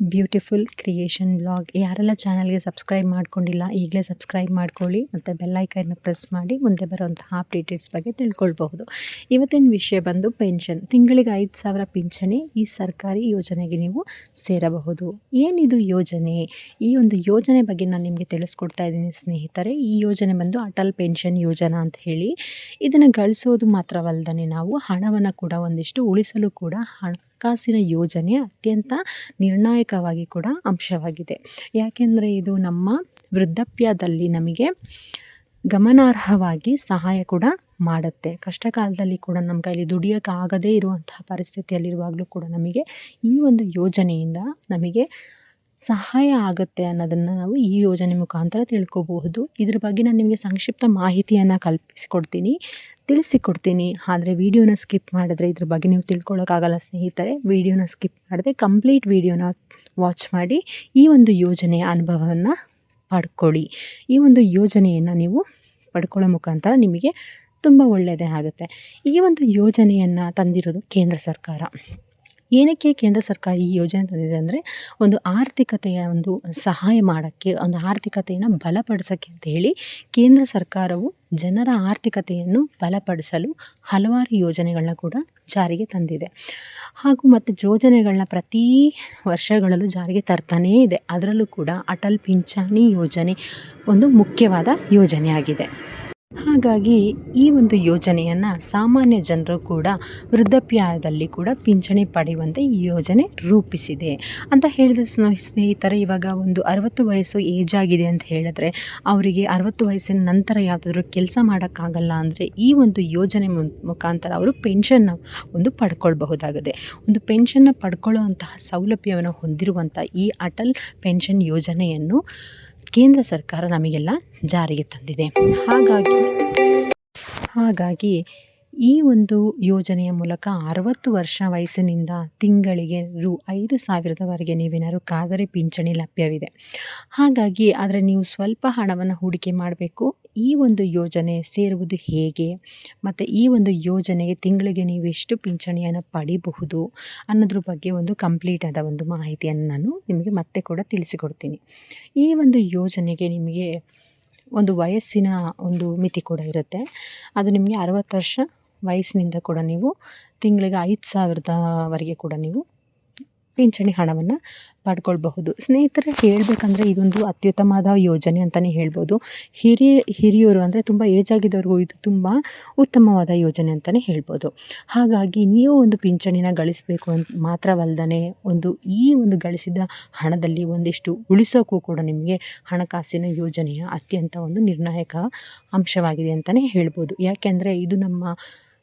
Beautiful creation blog ಯಾರೆಲ್ಲ ಚಾನಲ್ಗೆ subscribe ಮಾಡ್ಕೊಂಡಿಲ್ಲ, ಈಗಲೇ ಸಬ್ಸ್ಕ್ರೈಬ್ ಮಾಡ್ಕೊಳ್ಳಿ. ಮತ್ತು ಬೆಲ್ಲೈಕನ್ನ ಪ್ರೆಸ್ ಮಾಡಿ, ಮುಂದೆ ಬರುವಂತಹ ಅಪ್ಡೇಟೆಡ್ಸ್ ಬಗ್ಗೆ ತಿಳ್ಕೊಳ್ಬಹುದು. ಇವತ್ತಿನ ವಿಷಯ ಬಂದು ಪೆನ್ಷನ್. ತಿಂಗಳಿಗೆ ಐದು ಸಾವಿರ ಪಿಂಚಣಿ ಈ ಸರ್ಕಾರಿ ಯೋಜನೆಗೆ ನೀವು ಸೇರಬಹುದು. ಏನಿದು ಯೋಜನೆ? ಈ ಒಂದು ಯೋಜನೆ ಬಗ್ಗೆ ನಾನು ನಿಮಗೆ ತಿಳಿಸ್ಕೊಡ್ತಾ ಇದ್ದೀನಿ ಸ್ನೇಹಿತರೆ. ಈ ಯೋಜನೆ ಬಂದು ಅಟಲ್ ಪೆನ್ಷನ್ ಯೋಜನಾ ಅಂತ ಹೇಳಿ. ಇದನ್ನು ಗಳಿಸೋದು ಮಾತ್ರವಲ್ಲದೆ ನಾವು ಹಣವನ್ನು ಕೂಡ ಒಂದಿಷ್ಟು ಉಳಿಸಲು ಕೂಡ ಹಣಕಾಸಿನ ಯೋಜನೆ ಅತ್ಯಂತ ನಿರ್ಣಾಯಕವಾಗಿ ಕೂಡ ಅಂಶವಾಗಿದೆ. ಯಾಕೆಂದರೆ ಇದು ನಮ್ಮ ವೃದ್ಧಾಪ್ಯದಲ್ಲಿ ನಮಗೆ ಗಮನಾರ್ಹವಾಗಿ ಸಹಾಯ ಕೂಡ ಮಾಡುತ್ತೆ. ಕಷ್ಟ ಕಾಲದಲ್ಲಿ ಕೂಡ ನಮ್ಮ ಕೈಲಿ ದುಡಿಯೋಕ್ಕಾಗದೇ ಇರುವಂತಹ ಪರಿಸ್ಥಿತಿಯಲ್ಲಿರುವಾಗಲೂ ಕೂಡ ನಮಗೆ ಈ ಒಂದು ಯೋಜನೆಯಿಂದ ನಮಗೆ ಸಹಾಯ ಆಗುತ್ತೆ ಅನ್ನೋದನ್ನು ನಾವು ಈ ಯೋಜನೆ ಮುಖಾಂತರ ತಿಳ್ಕೋಬಹುದು. ಇದ್ರ ಬಗ್ಗೆ ನಾನು ನಿಮಗೆ ಸಂಕ್ಷಿಪ್ತ ಮಾಹಿತಿಯನ್ನು ಕಲ್ಪಿಸಿಕೊಡ್ತೀನಿ. ತಿಳಿಸಿಕೊಡ್ತೀನಿ. ಆದರೆ ವೀಡಿಯೋನ ಸ್ಕಿಪ್ ಮಾಡಿದ್ರೆ ಇದ್ರ ಬಗ್ಗೆ ನೀವು ತಿಳ್ಕೊಳ್ಳೋಕ್ಕಾಗಲ್ಲ ಸ್ನೇಹಿತರೆ. ವಿಡಿಯೋನ ಸ್ಕಿಪ್ ಮಾಡದೆ ಕಂಪ್ಲೀಟ್ ವೀಡಿಯೋನ ವಾಚ್ ಮಾಡಿ ಈ ಒಂದು ಯೋಜನೆಯ ಅನುಭವವನ್ನು ಪಡ್ಕೊಳ್ಳಿ. ಈ ಒಂದು ಯೋಜನೆಯನ್ನು ನೀವು ಪಡ್ಕೊಳ್ಳೋ ಮುಖಾಂತರ ನಿಮಗೆ ತುಂಬ ಒಳ್ಳೆಯದೇ ಆಗುತ್ತೆ. ಈ ಒಂದು ಯೋಜನೆಯನ್ನು ತಂದಿರೋದು ಕೇಂದ್ರ ಸರ್ಕಾರ. ಏನಕ್ಕೆ ಕೇಂದ್ರ ಸರ್ಕಾರ ಈ ಯೋಜನೆ ತಂದಿದೆ ಅಂದರೆ ಒಂದು ಆರ್ಥಿಕತೆಯ ಒಂದು ಸಹಾಯ ಮಾಡೋಕ್ಕೆ, ಒಂದು ಆರ್ಥಿಕತೆಯನ್ನು ಬಲಪಡಿಸೋಕ್ಕೆ ಅಂತ ಹೇಳಿ ಕೇಂದ್ರ ಸರ್ಕಾರವು ಜನರ ಆರ್ಥಿಕತೆಯನ್ನು ಬಲಪಡಿಸಲು ಹಲವಾರು ಯೋಜನೆಗಳನ್ನ ಕೂಡ ಜಾರಿಗೆ ತಂದಿದೆ. ಹಾಗೂ ಮತ್ತು ಯೋಜನೆಗಳನ್ನ ಪ್ರತಿ ವರ್ಷಗಳಲ್ಲೂ ಜಾರಿಗೆ ತರ್ತಾನೇ ಇದೆ. ಅದರಲ್ಲೂ ಕೂಡ ಅಟಲ್ ಪಿಂಚಣಿ ಯೋಜನೆ ಒಂದು ಮುಖ್ಯವಾದ ಯೋಜನೆಯಾಗಿದೆ. ಹಾಗಾಗಿ ಈ ಒಂದು ಯೋಜನೆಯನ್ನು ಸಾಮಾನ್ಯ ಜನರು ಕೂಡ ವೃದ್ಧಾಪ್ಯದಲ್ಲಿ ಕೂಡ ಪಿಂಚಣಿ ಪಡೆಯುವಂತೆ ಈ ಯೋಜನೆ ರೂಪಿಸಿದೆ. ಅಂತ ಹೇಳಿದ್ರೆ ಸ್ನೇಹಿತರೆ, ಇವಾಗ ಒಂದು ಅರವತ್ತು ವಯಸ್ಸು ಏಜ್ ಆಗಿದೆ ಅಂತ ಹೇಳಿದ್ರೆ ಅವರಿಗೆ ಅರವತ್ತು ವಯಸ್ಸಿನ ನಂತರ ಯಾವುದಾದ್ರೂ ಕೆಲಸ ಮಾಡೋಕ್ಕಾಗಲ್ಲ ಅಂದರೆ ಈ ಒಂದು ಯೋಜನೆ ಮುಖಾಂತರ ಅವರು ಪೆನ್ಷನ್ನ ಒಂದು ಪಡ್ಕೊಳ್ಬಹುದಾಗಿದೆ. ಒಂದು ಪೆನ್ಷನ್ನ ಪಡ್ಕೊಳ್ಳುವಂತಹ ಸೌಲಭ್ಯವನ್ನು ಹೊಂದಿರುವಂಥ ಈ ಅಟಲ್ ಪೆನ್ಷನ್ ಯೋಜನೆಯನ್ನು ಕೇಂದ್ರ ಸರ್ಕಾರ ನಮಗೆಲ್ಲ ಜಾರಿಗೆ ತಂದಿದೆ. ಹಾಗಾಗಿ ಹಾಗಾಗಿ ಈ ಒಂದು ಯೋಜನೆಯ ಮೂಲಕ ಅರವತ್ತು ವರ್ಷ ವಯಸ್ಸಿನಿಂದ ತಿಂಗಳಿಗೆ ರು ಐದು ಸಾವಿರದವರೆಗೆ ನೀವೇನಾದ್ರು ಕಾದರೆ ಪಿಂಚಣಿ ಲಭ್ಯವಿದೆ. ಹಾಗಾಗಿ ಆದರೆ ನೀವು ಸ್ವಲ್ಪ ಹಣವನ್ನು ಹೂಡಿಕೆ ಮಾಡಬೇಕು. ಈ ಒಂದು ಯೋಜನೆ ಸೇರುವುದು ಹೇಗೆ? ಮತ್ತು ಈ ಒಂದು ಯೋಜನೆಗೆ ತಿಂಗಳಿಗೆ ನೀವು ಎಷ್ಟು ಪಿಂಚಣಿಯನ್ನು ಪಡಿಬಹುದು ಅನ್ನೋದ್ರ ಬಗ್ಗೆ ಒಂದು ಕಂಪ್ಲೀಟ್ ಆದ ಒಂದು ಮಾಹಿತಿಯನ್ನು ನಾನು ನಿಮಗೆ ಮತ್ತೆ ಕೂಡ ತಿಳಿಸಿಕೊಡ್ತೀನಿ. ಈ ಒಂದು ಯೋಜನೆಗೆ ನಿಮಗೆ ಒಂದು ವಯಸ್ಸಿನ ಒಂದು ಮಿತಿ ಕೂಡ ಇರುತ್ತೆ. ಅದು ನಿಮಗೆ ಅರವತ್ತು ವರ್ಷ ವಯಸ್ಸಿನಿಂದ ಕೂಡ ನೀವು ತಿಂಗಳಿಗೆ ಐದು ಸಾವಿರದವರೆಗೆ ಕೂಡ ನೀವು ಪಿಂಚಣಿ ಹಣವನ್ನು ಪಡ್ಕೊಳ್ಬಹುದು. ಸ್ನೇಹಿತರೆ, ಹೇಳಬೇಕಂದ್ರೆ ಇದೊಂದು ಅತ್ಯುತ್ತಮವಾದ ಯೋಜನೆ ಅಂತಲೇ ಹೇಳ್ಬೋದು. ಹಿರಿಯ, ಹಿರಿಯರು ಅಂದರೆ ತುಂಬ ಏಜ್ ಆಗಿದ್ದವ್ರಿಗೂ ಇದು ತುಂಬ ಉತ್ತಮವಾದ ಯೋಜನೆ ಅಂತಲೇ ಹೇಳ್ಬೋದು. ಹಾಗಾಗಿ ನೀವು ಒಂದು ಪಿಂಚಣಿನ ಗಳಿಸಬೇಕು ಅಂತ ಮಾತ್ರವಲ್ಲದೆ ಒಂದು ಈ ಒಂದು ಗಳಿಸಿದ ಹಣದಲ್ಲಿ ಒಂದಿಷ್ಟು ಉಳಿಸೋಕ್ಕೂ ಕೂಡ ನಿಮಗೆ ಹಣಕಾಸಿನ ಯೋಜನೆಯ ಅತ್ಯಂತ ಒಂದು ನಿರ್ಣಾಯಕ ಅಂಶವಾಗಿದೆ ಅಂತಲೇ ಹೇಳ್ಬೋದು. ಯಾಕೆಂದರೆ ಇದು ನಮ್ಮ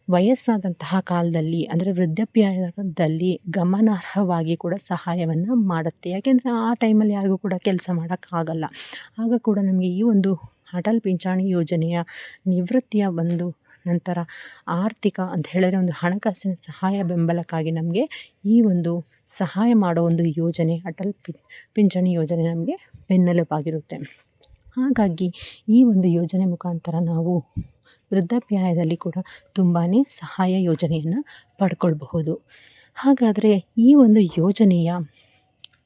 ವಯಸ್ಸಾದಂತಹ ಕಾಲದಲ್ಲಿ, ಅಂದರೆ ವೃದ್ಧಾಪ್ಯದಲ್ಲಿ ಗಮನಾರ್ಹವಾಗಿ ಕೂಡ ಸಹಾಯವನ್ನು ಮಾಡುತ್ತೆ. ಯಾಕೆಂದರೆ ಆ ಟೈಮಲ್ಲಿ ಯಾರಿಗೂ ಕೂಡ ಕೆಲಸ ಮಾಡೋಕ್ಕಾಗಲ್ಲ. ಆಗ ಕೂಡ ನಮಗೆ ಈ ಒಂದು ಅಟಲ್ ಪಿಂಚಣಿ ಯೋಜನೆಯ ನಿವೃತ್ತಿಯ ಒಂದು ನಂತರ ಆರ್ಥಿಕ ಅಂತ ಹೇಳಿದ್ರೆ ಒಂದು ಹಣಕಾಸಿನ ಸಹಾಯ ಬೆಂಬಲಕ್ಕಾಗಿ ನಮಗೆ ಈ ಒಂದು ಸಹಾಯ ಮಾಡೋ ಒಂದು ಯೋಜನೆ, ಅಟಲ್ ಪಿ, ಪಿಂಚಣಿ ಯೋಜನೆ ನಮಗೆ ಬೆನ್ನೆಲುಬಾಗಿರುತ್ತೆ. ಹಾಗಾಗಿ ಈ ಒಂದು ಯೋಜನೆ ಮುಖಾಂತರ ನಾವು ವೃದ್ಧಾಪ್ಯಾಯದಲ್ಲಿ ಕೂಡ ತುಂಬಾ ಸಹಾಯ ಯೋಜನೆಯನ್ನು ಪಡ್ಕೊಳ್ಬಹುದು. ಹಾಗಾದರೆ ಈ ಒಂದು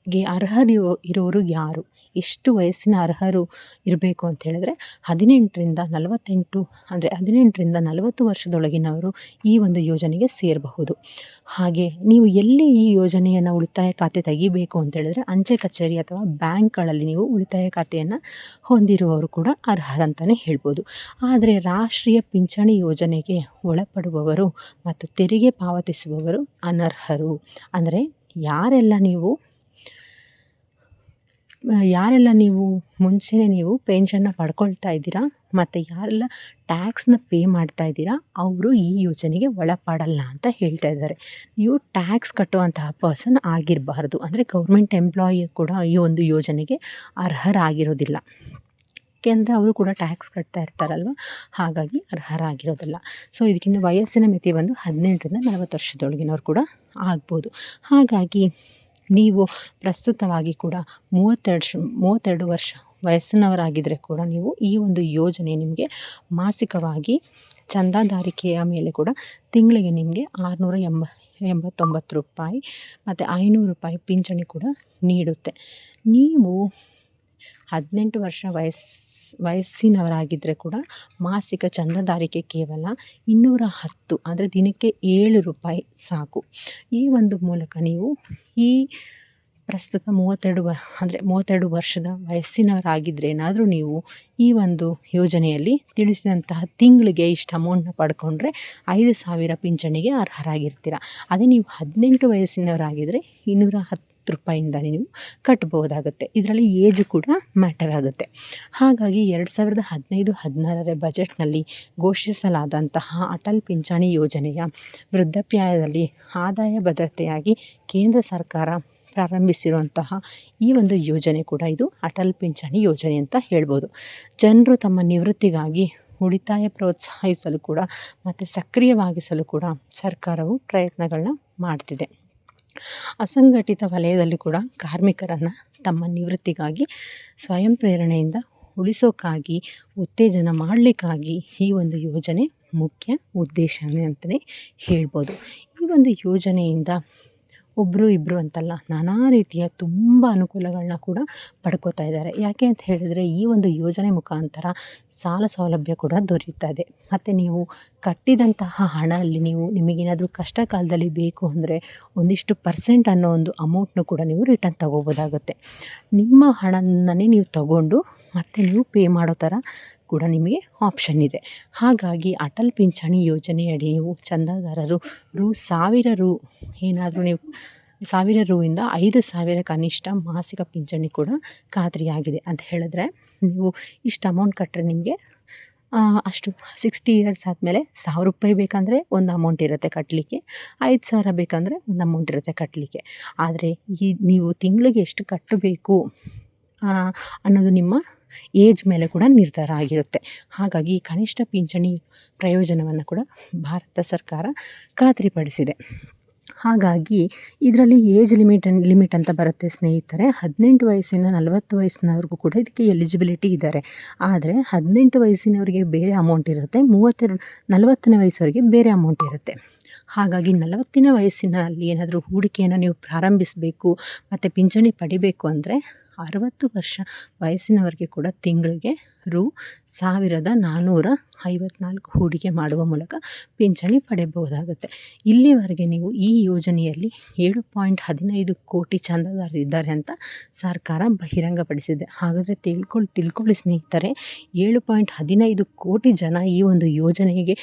ಯೋಜನೆಯಗೆ ಅರ್ಹರು ಇರೋರು ಯಾರು? ಎಷ್ಟು ವಯಸ್ಸಿನ ಅರ್ಹರು ಇರಬೇಕು ಅಂತ ಹೇಳಿದ್ರೆ, ಹದಿನೆಂಟರಿಂದ ನಲವತ್ತೆಂಟು, ಅಂದರೆ ಹದಿನೆಂಟರಿಂದ ನಲವತ್ತು ವರ್ಷದೊಳಗಿನವರು ಈ ಒಂದು ಯೋಜನೆಗೆ ಸೇರಬಹುದು. ಹಾಗೆ ನೀವು ಎಲ್ಲಿ ಈ ಯೋಜನೆಯನ್ನು ಉಳಿತಾಯ ಖಾತೆ ತೆಗಿಬೇಕು ಅಂತ ಹೇಳಿದ್ರೆ, ಅಂಚೆ ಕಚೇರಿ ಅಥವಾ ಬ್ಯಾಂಕ್ಗಳಲ್ಲಿ ನೀವು ಉಳಿತಾಯ ಖಾತೆಯನ್ನು ಹೊಂದಿರುವವರು ಕೂಡ ಅರ್ಹರಂತಲೇ ಹೇಳ್ಬೋದು. ಆದರೆ ರಾಷ್ಟ್ರೀಯ ಪಿಂಚಣಿ ಯೋಜನೆಗೆ ಒಳಪಡುವವರು ಮತ್ತು ತೆರಿಗೆ ಪಾವತಿಸುವವರು ಅನರ್ಹರು. ಅಂದರೆ ಯಾರೆಲ್ಲ ನೀವು ಯಾರೆಲ್ಲ ನೀವು ಮುಂಚೆನೇ ನೀವು ಪೆನ್ಷನ್ನ ಪಡ್ಕೊಳ್ತಾ ಇದ್ದೀರಾ, ಮತ್ತು ಯಾರೆಲ್ಲ ಟ್ಯಾಕ್ಸ್ನ ಪೇ ಮಾಡ್ತಾ ಇದ್ದೀರಾ, ಅವರು ಈ ಯೋಜನೆಗೆ ಒಳಪಡಲ್ಲ ಅಂತ ಹೇಳ್ತಾ ಇದ್ದಾರೆ. ನೀವು ಟ್ಯಾಕ್ಸ್ ಕಟ್ಟುವಂತಹ ಪರ್ಸನ್ ಆಗಿರಬಾರ್ದು. ಅಂದರೆ ಗೌರ್ಮೆಂಟ್ ಎಂಪ್ಲಾಯಿ ಕೂಡ ಈ ಒಂದು ಯೋಜನೆಗೆ ಅರ್ಹರಾಗಿರೋದಿಲ್ಲ. ಯಾಕೆಂದರೆ ಅವರು ಕೂಡ ಟ್ಯಾಕ್ಸ್ ಕಟ್ತಾ ಇರ್ತಾರಲ್ವ? ಹಾಗಾಗಿ ಅರ್ಹರಾಗಿರೋದಿಲ್ಲ. ಸೊ ಇದಕ್ಕಿಂತ ವಯಸ್ಸಿನ ಮಿತಿ ಬಂದು ಹದಿನೆಂಟರಿಂದ ನಲವತ್ತು ವರ್ಷದೊಳಗಿನವ್ರು ಕೂಡ ಆಗ್ಬೋದು. ಹಾಗಾಗಿ ನೀವು ಪ್ರಸ್ತುತವಾಗಿ ಕೂಡ ಮೂವತ್ತೆರಡು ಮೂವತ್ತೆರಡು ವರ್ಷ ವಯಸ್ಸಿನವರಾಗಿದ್ದರೆ ಕೂಡ ನೀವು ಈ ಒಂದು ಯೋಜನೆ ನಿಮಗೆ ಮಾಸಿಕವಾಗಿ ಚಂದಾದಾರಿಕೆಯ ಮೇಲೆ ಕೂಡ ತಿಂಗಳಿಗೆ ನಿಮಗೆ ಆರುನೂರ ಎಂಬ, ಎಂಬತ್ತೊಂಬತ್ತು ರೂಪಾಯಿ ಮತ್ತು ಐನೂರು ರೂಪಾಯಿ ಪಿಂಚಣಿ ಕೂಡ ನೀಡುತ್ತೆ. ನೀವು ಹದಿನೆಂಟು ವರ್ಷ ವಯಸ್ಸು ವಯಸ್ಸಿನವರಾಗಿದ್ದರೆ ಕೂಡ ಮಾಸಿಕ ಚಂದಾದಾರಿಕೆ ಕೇವಲ ಇನ್ನೂರ ಹತ್ತು, ಅಂದರೆ ದಿನಕ್ಕೆ ಏಳು ರೂಪಾಯಿ ಸಾಕು. ಈ ಒಂದು ಮೂಲಕ ನೀವು ಈ ಪ್ರಸ್ತುತ ಮೂವತ್ತೆರಡು ವ, ಅಂದರೆ ಮೂವತ್ತೆರಡು ವರ್ಷದ ವಯಸ್ಸಿನವರಾಗಿದ್ದರೆ ಏನಾದರೂ ನೀವು ಈ ಒಂದು ಯೋಜನೆಯಲ್ಲಿ ತಿಳಿಸಿದಂತಹ ತಿಂಗಳಿಗೆ ಇಷ್ಟು ಅಮೌಂಟ್ನ ಪಡ್ಕೊಂಡ್ರೆ ಐದು ಸಾವಿರ ಪಿಂಚಣಿಗೆ ಅರ್ಹರಾಗಿರ್ತೀರ. ಅದೇ ನೀವು ಹದಿನೆಂಟು ವಯಸ್ಸಿನವರಾಗಿದ್ದರೆ ಇನ್ನೂರ ಹತ್ತು ರೂಪಾಯಿಂದ ನೀವು ಕಟ್ಬೋದಾಗುತ್ತೆ. ಇದರಲ್ಲಿ ಏಜು ಕೂಡ ಮ್ಯಾಟರ್ ಆಗುತ್ತೆ. ಹಾಗಾಗಿ ಎರಡು ಸಾವಿರದ ಹದಿನೈದು, ಹದಿನಾರರ ಬಜೆಟ್ನಲ್ಲಿ ಘೋಷಿಸಲಾದಂತಹ ಅಟಲ್ ಪಿಂಚಣಿ ಯೋಜನೆಯ ವೃದ್ಧಾಪ್ಯದಲ್ಲಿ ಆದಾಯ ಭದ್ರತೆಯಾಗಿ ಕೇಂದ್ರ ಸರ್ಕಾರ ಪ್ರಾರಂಭಿಸಿರುವಂತಹ ಈ ಒಂದು ಯೋಜನೆ ಕೂಡ ಇದು ಅಟಲ್ ಪಿಂಚಣಿ ಯೋಜನೆ ಅಂತ ಹೇಳ್ಬೋದು. ಜನರು ತಮ್ಮ ನಿವೃತ್ತಿಗಾಗಿ ಉಳಿತಾಯ ಪ್ರೋತ್ಸಾಹಿಸಲು ಕೂಡ ಮತ್ತು ಸಕ್ರಿಯವಾಗಿಸಲು ಕೂಡ ಸರ್ಕಾರವು ಪ್ರಯತ್ನಗಳನ್ನ ಮಾಡ್ತಿದೆ. ಅಸಂಘಟಿತ ವಲಯದಲ್ಲಿ ಕೂಡ ಕಾರ್ಮಿಕರನ್ನು ತಮ್ಮ ನಿವೃತ್ತಿಗಾಗಿ ಸ್ವಯಂ ಪ್ರೇರಣೆಯಿಂದ ಉಳಿಸೋಕ್ಕಾಗಿ ಉತ್ತೇಜನ ಮಾಡಲಿಕ್ಕಾಗಿ ಈ ಒಂದು ಯೋಜನೆ ಮುಖ್ಯ ಉದ್ದೇಶನೇ ಅಂತಲೇ ಹೇಳ್ಬೋದು. ಈ ಒಂದು ಯೋಜನೆಯಿಂದ ಒಬ್ಬರು ಇಬ್ಬರು ಅಂತಲ್ಲ ನಾನಾ ರೀತಿಯ ತುಂಬ ಅನುಕೂಲಗಳನ್ನ ಕೂಡ ಪಡ್ಕೋತಾ ಇದ್ದಾರೆ. ಯಾಕೆ ಅಂತ ಹೇಳಿದರೆ ಈ ಒಂದು ಯೋಜನೆ ಮುಖಾಂತರ ಸಾಲ ಸೌಲಭ್ಯ ಕೂಡ ದೊರೆಯುತ್ತದೆ ಮತ್ತು ನೀವು ಕಟ್ಟಿದಂತಹ ಹಣ ಅಲ್ಲಿ ನೀವು ನಿಮಗೇನಾದರೂ ಕಷ್ಟ ಕಾಲದಲ್ಲಿ ಬೇಕು ಅಂದರೆ ಒಂದಿಷ್ಟು ಪರ್ಸೆಂಟ್ ಅನ್ನೋ ಒಂದು ಅಮೌಂಟ್ನು ಕೂಡ ನೀವು ರಿಟರ್ನ್ ತಗೋಬೋದಾಗುತ್ತೆ. ನಿಮ್ಮ ಹಣನೇ ನೀವು ತಗೊಂಡು ಮತ್ತು ನೀವು ಪೇ ಮಾಡೋ ಥರ ಕೂಡ ನಿಮಗೆ ಆಪ್ಷನ್ ಇದೆ. ಹಾಗಾಗಿ ಅಟಲ್ ಪಿಂಚಣಿ ಯೋಜನೆಯಡಿ ನೀವು ಚಂದಾದಾರರು ರು ಸಾವಿರ ರು ಏನಾದರೂ ನೀವು ಸಾವಿರ ರೂಯಿಂದ ಐದು ಸಾವಿರ ಕನಿಷ್ಠ ಮಾಸಿಕ ಪಿಂಚಣಿ ಕೂಡ ಖಾತ್ರಿಯಾಗಿದೆ ಅಂತ ಹೇಳಿದ್ರೆ ನೀವು ಇಷ್ಟು ಅಮೌಂಟ್ ಕಟ್ಟರೆ ನಿಮಗೆ ಅಷ್ಟು ಸಿಕ್ಸ್ಟಿ ಇಯರ್ಸ್ ಆದಮೇಲೆ ಸಾವಿರ ರೂಪಾಯಿ ಬೇಕಂದರೆ ಒಂದು ಅಮೌಂಟ್ ಇರುತ್ತೆ ಕಟ್ಟಲಿಕ್ಕೆ ಐದು ಸಾವಿರ ಬೇಕಂದರೆ ಒಂದು ಅಮೌಂಟ್ ಇರುತ್ತೆ ಕಟ್ಟಲಿಕ್ಕೆ ಆದರೆ ಈ ನೀವು ತಿಂಗಳಿಗೆ ಎಷ್ಟು ಕಟ್ಟಬೇಕು ಅನ್ನೋದು ನಿಮ್ಮ ಏಜ್ ಮೇಲೆ ಕೂಡ ನಿರ್ಧಾರ ಆಗಿರುತ್ತೆ. ಹಾಗಾಗಿ ಕನಿಷ್ಠ ಪಿಂಚಣಿ ಪ್ರಯೋಜನವನ್ನು ಕೂಡ ಭಾರತ ಸರ್ಕಾರ ಖಾತ್ರಿಪಡಿಸಿದೆ. ಹಾಗಾಗಿ ಇದರಲ್ಲಿ ಏಜ್ ಲಿಮಿಟ್ ಲಿಮಿಟ್ ಅಂತ ಬರುತ್ತೆ ಸ್ನೇಹಿತರೆ. ಹದಿನೆಂಟು ವಯಸ್ಸಿಂದ ನಲವತ್ತು ವಯಸ್ಸಿನವ್ರಿಗೂ ಕೂಡ ಇದಕ್ಕೆ ಎಲಿಜಿಬಿಲಿಟಿ ಇದ್ದಾರೆ ಆದರೆ ಹದಿನೆಂಟು ವಯಸ್ಸಿನವರಿಗೆ ಬೇರೆ ಅಮೌಂಟ್ ಇರುತ್ತೆ ಮೂವತ್ತೆರಡು ನಲವತ್ತನೇ ವಯಸ್ಸವರಿಗೆ ಬೇರೆ ಅಮೌಂಟ್ ಇರುತ್ತೆ. ಹಾಗಾಗಿ ನಲವತ್ತಿನ ವಯಸ್ಸಿನಲ್ಲಿ ಏನಾದರೂ ಹೂಡಿಕೆಯನ್ನು ನೀವು ಪ್ರಾರಂಭಿಸಬೇಕು, ಮತ್ತು ಪಿಂಚಣಿ ಪಡಿಬೇಕು ಅಂದರೆ ಅರವತ್ತು ವರ್ಷ ವಯಸ್ಸಿನವರಿಗೆ ಕೂಡ ತಿಂಗಳಿಗೆ ರು ಸಾವಿರದ ನಾನ್ನೂರ ಐವತ್ನಾಲ್ಕು ಹೂಡಿಕೆ ಮಾಡುವ ಮೂಲಕ ಪಿಂಚಣಿ ಪಡೆಯಬಹುದಾಗುತ್ತೆ. ಇಲ್ಲಿವರೆಗೆ ನೀವು ಈ ಯೋಜನೆಯಲ್ಲಿ ಏಳು ಪಾಯಿಂಟ್ ಹದಿನೈದು ಕೋಟಿ ಚಂದಾದಾರರಿದ್ದಾರೆ ಅಂತ ಸರ್ಕಾರ ಬಹಿರಂಗಪಡಿಸಿದೆ. ಹಾಗಾದರೆ ತಿಳ್ಕೊಳ್ಳಿ ತಿಳ್ಕೊಳ್ಳಿ ಸ್ನೇಹಿತರೆ, ಏಳು ಪಾಯಿಂಟ್ ಹದಿನೈದು ಕೋಟಿ ಜನ ಈ ಒಂದು ಯೋಜನೆಗೆ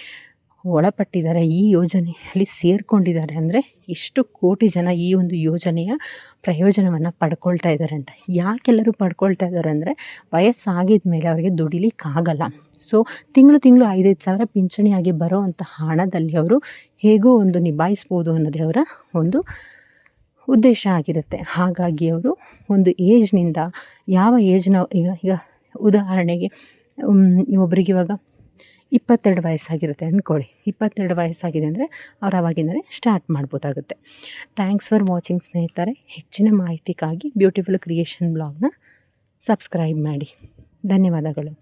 ಒಳಪಟ್ಟಿದ್ದಾರೆ ಈ ಯೋಜನೆಯಲ್ಲಿ ಸೇರಿಕೊಂಡಿದ್ದಾರೆ ಅಂದರೆ ಎಷ್ಟು ಕೋಟಿ ಜನ ಈ ಒಂದು ಯೋಜನೆಯ ಪ್ರಯೋಜನವನ್ನು ಪಡ್ಕೊಳ್ತಾ ಇದ್ದಾರೆ ಅಂತ. ಯಾಕೆಲ್ಲರೂ ಪಡ್ಕೊಳ್ತಾ ಇದ್ದಾರೆ ಅಂದರೆ ವಯಸ್ಸಾಗಿದ ಮೇಲೆ ಅವರಿಗೆ ದುಡಿಲಿಕ್ಕಾಗಲ್ಲ. ಸೊ ತಿಂಗಳು ತಿಂಗಳು ಐದೈದು ಸಾವಿರ ಪಿಂಚಣಿಯಾಗಿ ಬರೋ ಹಣದಲ್ಲಿ ಅವರು ಹೇಗೋ ಒಂದು ನಿಭಾಯಿಸ್ಬೋದು ಅನ್ನೋದೇ ಅವರ ಒಂದು ಉದ್ದೇಶ ಆಗಿರುತ್ತೆ. ಹಾಗಾಗಿ ಅವರು ಒಂದು ಏಜ್ನಿಂದ ಯಾವ ಏಜ್ನ ಈಗ ಈಗ ಉದಾಹರಣೆಗೆ ಒಬ್ಬರಿಗೆ ಇವಾಗ ಇಪ್ಪತ್ತೆರಡು ವಯಸ್ಸಾಗಿರುತ್ತೆ ಅಂದ್ಕೊಳ್ಳಿ. ಇಪ್ಪತ್ತೆರಡು ವಯಸ್ಸಾಗಿದೆ ಅಂದರೆ ಅವ್ರು ಅವಾಗಿಂದಲೇ ಸ್ಟಾರ್ಟ್ ಮಾಡ್ಬೋದಾಗುತ್ತೆ. ಥ್ಯಾಂಕ್ಸ್ ಫಾರ್ ವಾಚಿಂಗ್ ಸ್ನೇಹಿತರೆ. ಹೆಚ್ಚಿನ ಮಾಹಿತಿಗಾಗಿ ಬ್ಯೂಟಿಫುಲ್ ಕ್ರಿಯೇಷನ್ ಬ್ಲಾಗ್ನ ಸಬ್ಸ್ಕ್ರೈಬ್ ಮಾಡಿ. ಧನ್ಯವಾದಗಳು.